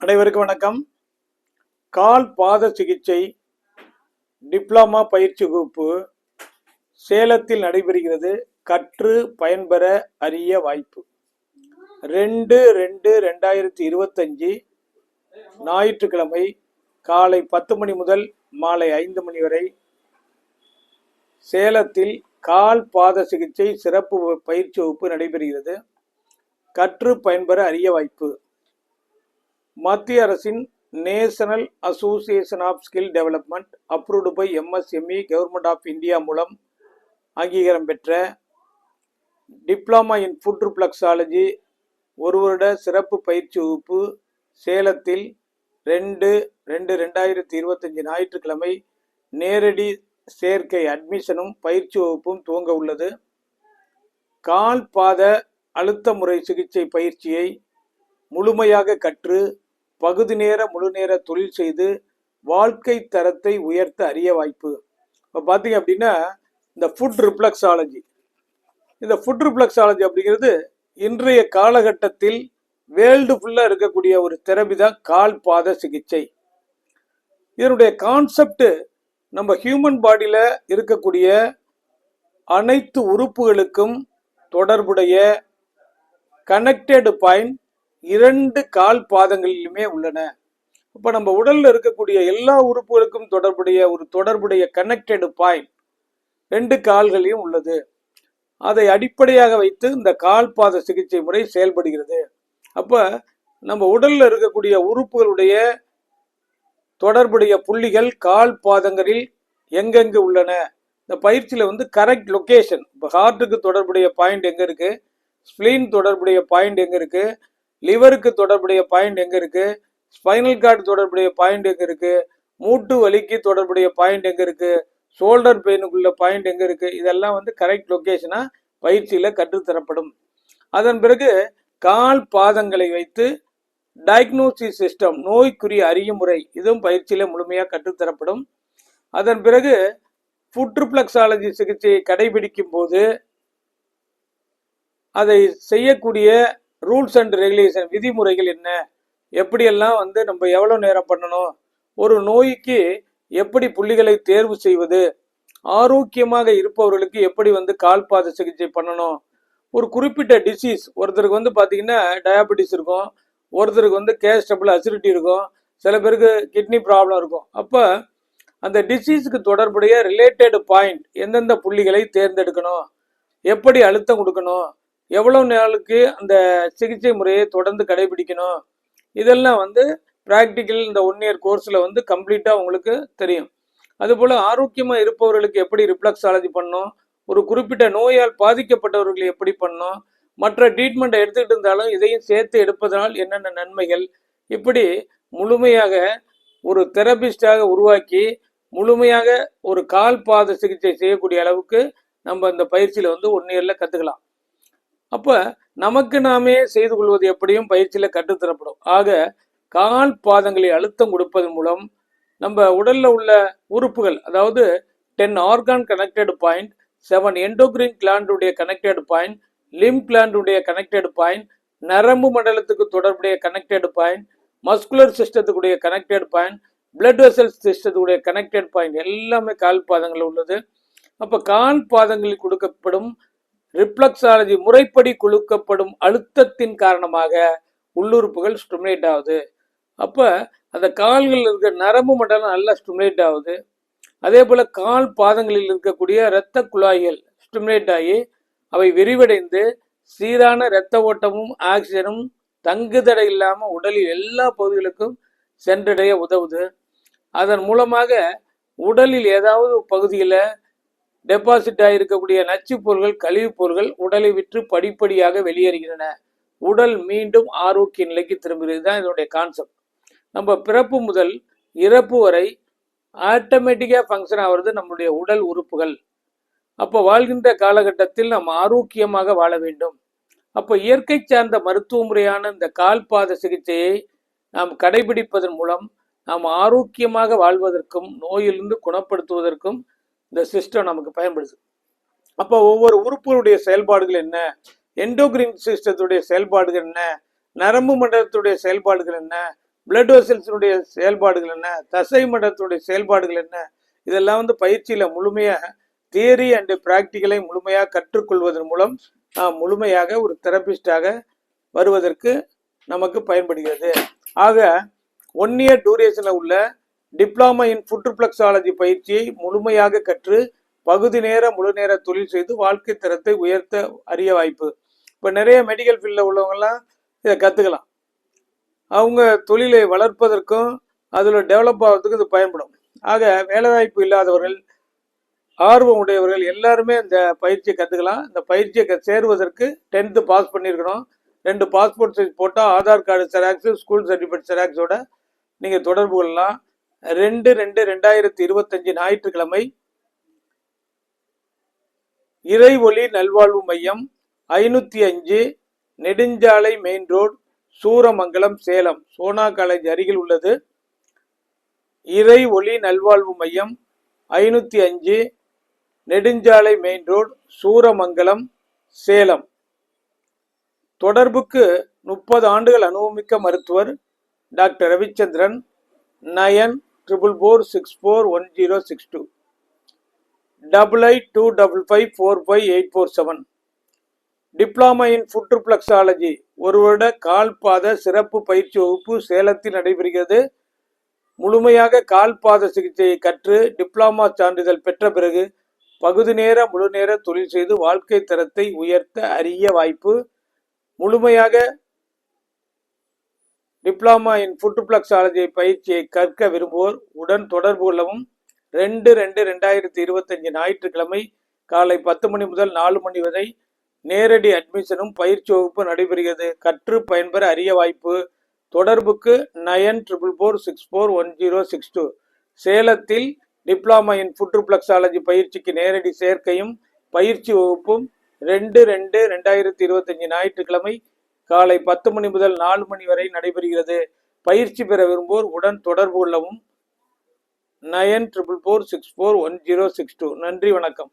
அனைவருக்கும் வணக்கம். கால் பாத சிகிச்சை டிப்ளமா பயிற்சி வகுப்பு சேலத்தில் நடைபெறுகிறது. கற்று பயன்பெற அரிய வாய்ப்பு. ரெண்டு ரெண்டு ரெண்டாயிரத்தி இருபத்தஞ்சி ஞாயிற்றுக்கிழமை காலை பத்து மணி முதல் மாலை ஐந்து மணி வரை சேலத்தில் கால் பாத சிகிச்சை சிறப்பு வ- பயிற்சி வகுப்பு நடைபெறுகிறது. கற்று பயன்பெற அரிய வாய்ப்பு. மத்திய அரசின் National Association of Skill Development approved by MSME government of India மூலம் அங்கீகாரம் பெற்ற டிப்ளமா இன் ஃபுட் ரிப்ளக்ஸாலஜி ஒரு வருட சிறப்பு பயிற்சி வகுப்பு சேலத்தில் ரெண்டு ரெண்டு ரெண்டாயிரத்தி இருபத்தஞ்சி ஞாயிற்றுக்கிழமை நேரடி சேர்க்கை அட்மிஷனும் பயிற்சி வகுப்பும் துவங்க உள்ளது. கால் பாத அழுத்த முறை சிகிச்சை பயிற்சியை முழுமையாக கற்று பகுதி நேர முழு நேர தொழில் செய்து வாழ்க்கை தரத்தை உயர்த்த அரிய வாய்ப்பு. இப்போ பார்த்தீங்க அப்படின்னா இந்த ஃபுட் ரிப்ளக்ஸாலஜி இந்த ஃபுட் ரிப்ளக்ஸாலஜி அப்படிங்கிறது இன்றைய காலகட்டத்தில் வேர்ல்டு ஃபுல்லாக இருக்கக்கூடிய ஒரு தெரபி தான் கால் பாத சிகிச்சை. இதனுடைய கான்செப்ட் நம்ம ஹியூமன் பாடியில் இருக்கக்கூடிய அனைத்து உறுப்புகளுக்கும் தொடர்புடைய கனெக்டடு பாயிண்ட் இரண்டு கால் பாதங்களிலுமே உள்ளன. இப்போ நம்ம உடல்ல இருக்கக்கூடிய எல்லா உறுப்புகளுக்கும் தொடர்புடைய ஒரு தொடர்புடைய கனெக்டடு பாயிண்ட் ரெண்டு கால்களையும் உள்ளது. அதை அடிப்படையாக வைத்து இந்த கால் பாத சிகிச்சை முறை செயல்படுகிறது. அப்ப நம்ம உடல்ல இருக்கக்கூடிய உறுப்புகளுடைய தொடர்புடைய புள்ளிகள் கால் பாதங்களில் எங்கெங்கு உள்ளன? இந்த பயிற்சியில வந்து கரெக்ட் லொகேஷன் இப்போ ஹார்ட்டுக்கு தொடர்புடைய பாயிண்ட் எங்க இருக்கு? ஸ்பிளீன் தொடர்புடைய பாயிண்ட் எங்க இருக்கு? லிவருக்கு தொடர்புடைய பாயிண்ட் எங்க இருக்கு? ஸ்பைனல் கார்டு தொடர்புடைய பாயிண்ட் எங்க இருக்கு? மூட்டு வலிக்கு தொடர்புடைய பாயிண்ட் எங்க இருக்கு? ஷோல்டர் பெயினுக்குள்ள பாயிண்ட் எங்க இருக்கு? இதெல்லாம் வந்து கரெக்ட் லொகேஷனா பயிற்சியில கற்றுத்தரப்படும். அதன் பிறகு கால் பாதங்களை வைத்து டயக்னோசிஸ் சிஸ்டம் நோய்க்குரிய அறியும் முறை இதுவும் பயிற்சியில முழுமையாக கற்றுத்தரப்படும். அதன் பிறகு புற்றுப்ளக்ஸாலஜி சிகிச்சையை கடைபிடிக்கும் போது அதை செய்யக்கூடிய ரூல்ஸ் அண்ட் ரெகுலேஷன் விதிமுறைகள் என்ன? எப்படியெல்லாம் வந்து நம்ம எவ்வளோ நேரம் பண்ணணும்? ஒரு நோய்க்கு எப்படி புள்ளிகளை தேர்வு செய்வது? ஆரோக்கியமாக இருப்பவர்களுக்கு எப்படி வந்து கால்பாத சிகிச்சை பண்ணணும்? ஒரு குறிப்பிட்ட டிசீஸ் ஒருத்தருக்கு வந்து பார்த்தீங்கன்னா டயாபெட்டிஸ் இருக்கும். ஒருத்தருக்கு வந்து கேஸ்டபிள் அசிடிட்டி இருக்கும். சில பேருக்கு கிட்னி ப்ராப்ளம் இருக்கும். அப்போ அந்த டிசீஸுக்கு தொடர்புடைய ரிலேட்டட் பாயிண்ட் எந்தெந்த புள்ளிகளை தேர்ந்தெடுக்கணும்? எப்படி அழுத்தம் கொடுக்கணும்? எவ்வளோ நாளுக்கு அந்த சிகிச்சை முறையை தொடர்ந்து கடைபிடிக்கணும்? இதெல்லாம் வந்து ப்ராக்டிக்கல் இந்த ஒன் இயர் கோர்ஸில் வந்து கம்ப்ளீட்டாக உங்களுக்கு தெரியும். அதுபோல் ஆரோக்கியமாக இருப்பவர்களுக்கு எப்படி ரிப்ளக்ஸாலஜி பண்ணணும்? ஒரு குறிப்பிட்ட நோயால் பாதிக்கப்பட்டவர்களை எப்படி பண்ணணும்? மற்ற ட்ரீட்மெண்ட்டை எடுத்துக்கிட்டு இருந்தாலும் இதையும் சேர்த்து எடுப்பதனால் என்னென்ன நன்மைகள்? இப்படி முழுமையாக ஒரு தெரபிஸ்டாக உருவாக்கி முழுமையாக ஒரு கால் பாத சிகிச்சை செய்யக்கூடிய அளவுக்கு நம்ம இந்த பயிற்சியில் வந்து ஒன் இயரில் கற்றுக்கலாம் அப்போ நமக்கு நாமே செய்து கொள்வது எப்படியும் பயிற்சியில் கற்றுத்தரப்படும் ஆக கால் பாதங்களை அழுத்தம் கொடுப்பதன் மூலம் நம்ம உடலில் உள்ள உறுப்புகள் அதாவது ten organ connected point seven endocrine கிளாண்டுடைய connected point lymph கிளாண்டுடைய கனெக்டட் பாயிண்ட் நரம்பு மண்டலத்துக்கு தொடர்புடைய கனெக்டட் பாயிண்ட் மஸ்குலர் சிஸ்டத்துக்குடைய கனெக்டட் பாயிண்ட் பிளட் வெசல் சிஸ்டத்துடைய கனெக்டட் பாயிண்ட் எல்லாமே கால் பாதங்கள் உள்ளது. அப்போ கால் பாதங்களில் கொடுக்கப்படும் ரிப்ளக்ஸாலஜி முறைப்படி குழுக்கப்படும் அழுத்தத்தின் காரணமாக உள்ளுறுப்புகள் ஸ்டிமுலேட் ஆகுது. அப்போ அந்த கால்களில் இருக்கிற நரம்பு மண்டலம் நல்லா ஸ்டிமுலேட் ஆகுது. அதே போல் கால் பாதங்களில் இருக்கக்கூடிய இரத்த குழாய்கள் ஸ்டிமுலேட் ஆகி அவை விரிவடைந்து சீரான இரத்த ஓட்டமும் ஆக்சிஜனும் தங்குதடை இல்லாமல் உடலில் எல்லா பகுதிகளுக்கும் சென்றடைய உதவுது. அதன் மூலமாக உடலில் ஏதாவது பகுதியில் டெபாசிட் ஆகியிருக்கக்கூடிய நச்சுப் பொருள்கள் கழிவுப் பொருள்கள் உடலை விற்று படிப்படியாக வெளியேறுகின்றன. உடல் மீண்டும் ஆரோக்கிய நிலைக்கு திரும்புகிறது. தான் இதனுடைய கான்செப்ட் நம்ம பிறப்பு முதல் இறப்பு வரை ஆட்டோமேட்டிக்காக ஃபங்க்ஷன் ஆகிறது நம்மளுடைய உடல் உறுப்புகள். அப்போ வாழ்கின்ற காலகட்டத்தில் நாம் ஆரோக்கியமாக வாழ வேண்டும். அப்போ இயற்கை சார்ந்த மருத்துவ முறையான இந்த கால்பாத சிகிச்சையை நாம் கடைபிடிப்பதன் மூலம் நாம் ஆரோக்கியமாக வாழ்வதற்கும் நோயிலிருந்து குணப்படுத்துவதற்கும் இந்த சிஸ்டம் நமக்கு பயன்படுது. அப்போ ஒவ்வொரு உறுப்புகளுடைய செயல்பாடுகள் என்ன? எண்டோகிரின் சிஸ்டத்துடைய செயல்பாடுகள் என்ன? நரம்பு மண்டலத்துடைய செயல்பாடுகள் என்ன? பிளட் வெசல்ஸினுடைய செயல்பாடுகள் என்ன? தசை மண்டலத்துடைய செயல்பாடுகள் என்ன? இதெல்லாம் வந்து பயிற்சியில் முழுமையாக தியரி அண்டு பிராக்டிக்கலை முழுமையாக கற்றுக்கொள்வதன் மூலம் நாம் முழுமையாக ஒரு தெரபிஸ்டாக வருவதற்கு நமக்கு பயன்படுகிறது. ஆக ஒன் இயர் டூரேஷனில் உள்ள டிப்ளமா இன் ஃபுட்ரிப்ளக்ஸாலஜி பயிற்சியை முழுமையாக கற்று பகுதி நேர முழு நேர தொழில் செய்து வாழ்க்கை தரத்தை உயர்த்த அரிய வாய்ப்பு. இப்போ நிறைய மெடிக்கல் ஃபீல்டில் உள்ளவங்கெல்லாம் இதை கற்றுக்கலாம் அவங்க தொழிலை வளர்ப்பதற்கும் அதில் டெவலப் ஆகிறதுக்கும் இது பயன்படும். ஆக வேலைவாய்ப்பு இல்லாதவர்கள் ஆர்வம் உடையவர்கள் எல்லாருமே இந்த பயிற்சியை கற்றுக்கலாம் இந்த பயிற்சியை க- சேருவதற்கு டென்த்து பாஸ் பண்ணியிருக்கணும் ரெண்டு பாஸ்போர்ட் சைஸ் போட்டால் Aadhaar card xerox school certificate செராக்ஸோட நீங்கள் தொடர்பு கொள்ளலாம். ரெண்டு ரெண்டு ரெண்டாயிரத்தி இருபத்தஞ்சு ஞாயிற்றுக்கிழமை இறை ஒளி நல்வாழ்வு மையம் ஐநூற்றி அஞ்சு நெடுஞ்சாலை main road Suramangalam Salem. Sona college அருகில் உள்ளது. இறை ஒளி நல்வாழ்வு மையம் ஐநூற்றி அஞ்சு நெடுஞ்சாலை மெயின் ரோடு சூரமங்கலம் சேலம். தொடர்புக்கு முப்பது ஆண்டுகள் அனுபவமிக்க மருத்துவர் doctor Ravichandran nine triple four six four one zero six two double eight two double five four five eight four seven diploma in foot reflexology ஒரு வருட கால்பாத சிறப்பு பயிற்சி வகுப்பு சேலத்தில் நடைபெறுகிறது. முழுமையாக கால்பாத சிகிச்சையை கற்று டிப்ளமா சான்றிதழ் பெற்ற பிறகு பகுதி நேர முழு நேர தொழில் செய்து வாழ்க்கை தரத்தை உயர்த்த அரிய வாய்ப்பு. முழுமையாக டிப்ளமா இன் ஃபுட்ரிப்ளக்ஸாலஜி பயிற்சியை கற்க விரும்புவோர் உடன் தொடர்பு கொள்ளவும். ரெண்டு ரெண்டு ரெண்டாயிரத்தி இருபத்தஞ்சு ஞாயிற்றுக்கிழமை காலை பத்து மணி முதல் நாலு மணி வரை நேரடி அட்மிஷனும் பயிற்சி வகுப்பு நடைபெறுகிறது. கற்று பயன்பெற அரிய வாய்ப்பு. தொடர்புக்கு nine triple four six four one zero six two. சேலத்தில் டிப்ளமா இன் ஃபுட்ரிப்ளக்ஸாலஜி பயிற்சிக்கு நேரடி சேர்க்கையும் பயிற்சி வகுப்பும் ரெண்டு ரெண்டு ரெண்டாயிரத்தி இருபத்தஞ்சு ஞாயிற்றுக்கிழமை காலை பத்து மணி முதல் நாலு மணி வரை நடைபெறுகிறது. பயிற்சி பெற விரும்புவோர் உடன் தொடர்பு கொள்ளவும் nine triple four six four one zero six two. நன்றி வணக்கம்.